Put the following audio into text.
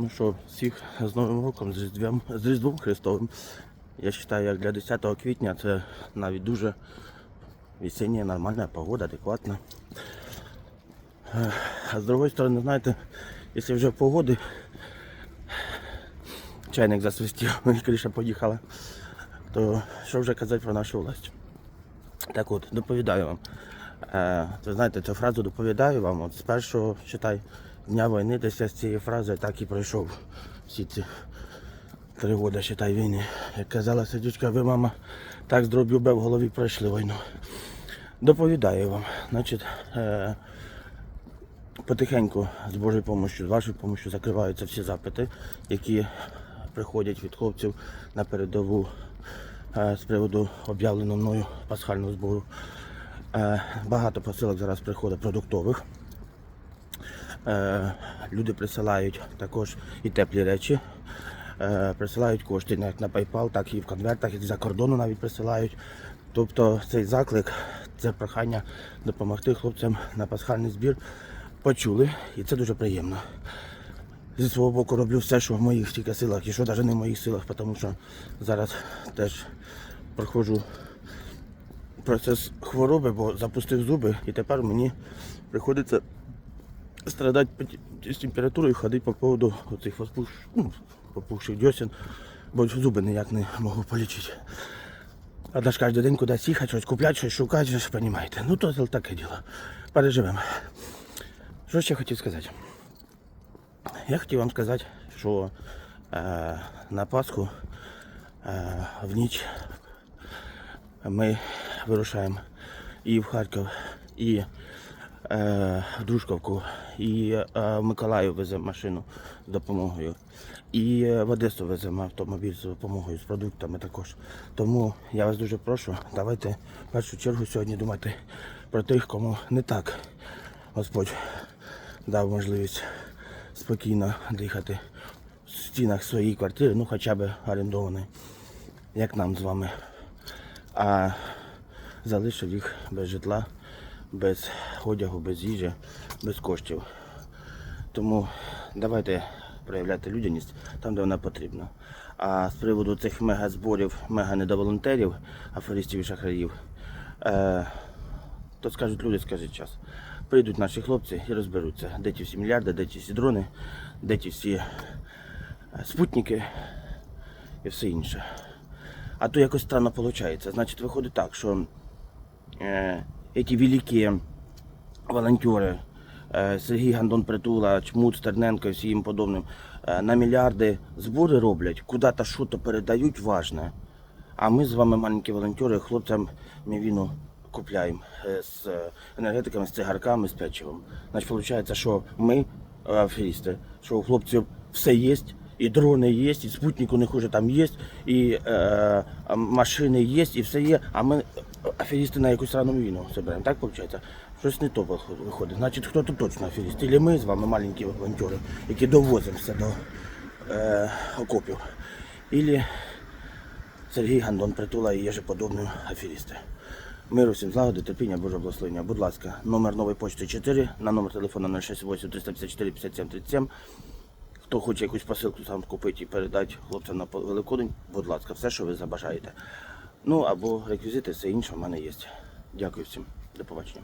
Ну що, всіх з Новим роком, з Різдвом, з Різдвом Христовим. Я вважаю, як для 10 квітня це навіть дуже весення, нормальна погода, адекватна. А з другої сторони, знаєте, якщо вже погоди, чайник засвистів, і криша поїхала, то що вже казати про нашу власть? Так от, доповідаю вам. Е, ви знаєте, цю фразу доповідаю вам. От з першого читай дня війни, десь я з цієї фрази так і пройшов всі ці три роки, читай війни. Як казала сидючка, ви, мама, так з дроб'ю в голові пройшли війну. Доповідаю вам. Значить, е, потихеньку з Божою допомогою, з вашою допомогою закриваються всі запити, які приходять від хлопців на передову е, з приводу об'явленого мною пасхального збору. Е, Багато посилок зараз приходить продуктових. Е, Люди присилають також і теплі речі. Е, Присилають кошти як на PayPal, так і в конвертах, і за кордону навіть присилають. Тобто цей заклик, це прохання допомогти хлопцям на пасхальний збір почули, і це дуже приємно. Зі свого боку роблю все, що в моїх тільки силах, і що навіть не в моїх силах, тому що зараз теж проходжу процес хвороби, бо запустив зуби, і тепер мені приходиться страдати з температурою, ходити по поводу оцих воспуш... ну, попухших дьосін, бо зуби ніяк не можу полічити. А ж кожен день кудись їхати, щось купляти, щось шукати, ж розумієте. Ну то таке діло. Переживемо. Що ще хотів сказати? Я хотів вам сказати, що е, на Пасху е, в ніч ми вирушаємо і в Харків, і в Дружковку, і е, в Миколаїв веземо машину з допомогою, і е, в Одесу веземо автомобіль з допомогою, з продуктами також. Тому я вас дуже прошу, давайте в першу чергу сьогодні думати про тих, кому не так Господь дав можливість спокійно дихати в стінах своєї квартири, ну хоча б орендованої, як нам з вами. А залишив їх без житла, без одягу, без їжі, без коштів. Тому давайте проявляти людяність там, де вона потрібна. А з приводу цих мегазборів, мега-недоволонтерів, аферистів і шахраїв, е, то скажуть люди, скажуть час. Прийдуть наші хлопці і розберуться, де ті всі мільярди, де ті всі дрони, де ті всі е, спутники і все інше. А то якось странно виходить. Значить, виходить так, що е, ці великі волонтери, е, Сергій Гандон Притула, Чмут, Стерненко і всі їм подобним, е, на мільярди збори роблять, куди-то щось передають важне. А ми з вами, маленькі волонтери, хлопцям мівіну купляємо е, з енергетиками, з цигарками, з печивом. Значить, виходить, що ми, аферісти, що у хлопців все є, і дрони є, і спутник у них уже там є, і е, машини є, і все є, а ми аферісти на якусь рану війну збираємо. Так виходить? Щось не то виходить. Значить, хто тут точно аферіст? Ілі ми з вами, маленькі волонтери, які довозимося до е, окопів. Ілі Сергій Гандон Притула і єжеподобні аферісти. Миру всім злагоди, терпіння, Божого благословення. Будь ласка, номер нової почти 4, на номер телефону 068 354 57 37. Хто хоче якусь посилку сам купити і передати хлопцям на Великодень, будь ласка, все, що ви забажаєте. Ну або реквізити, все інше в мене є. Дякую всім. До побачення.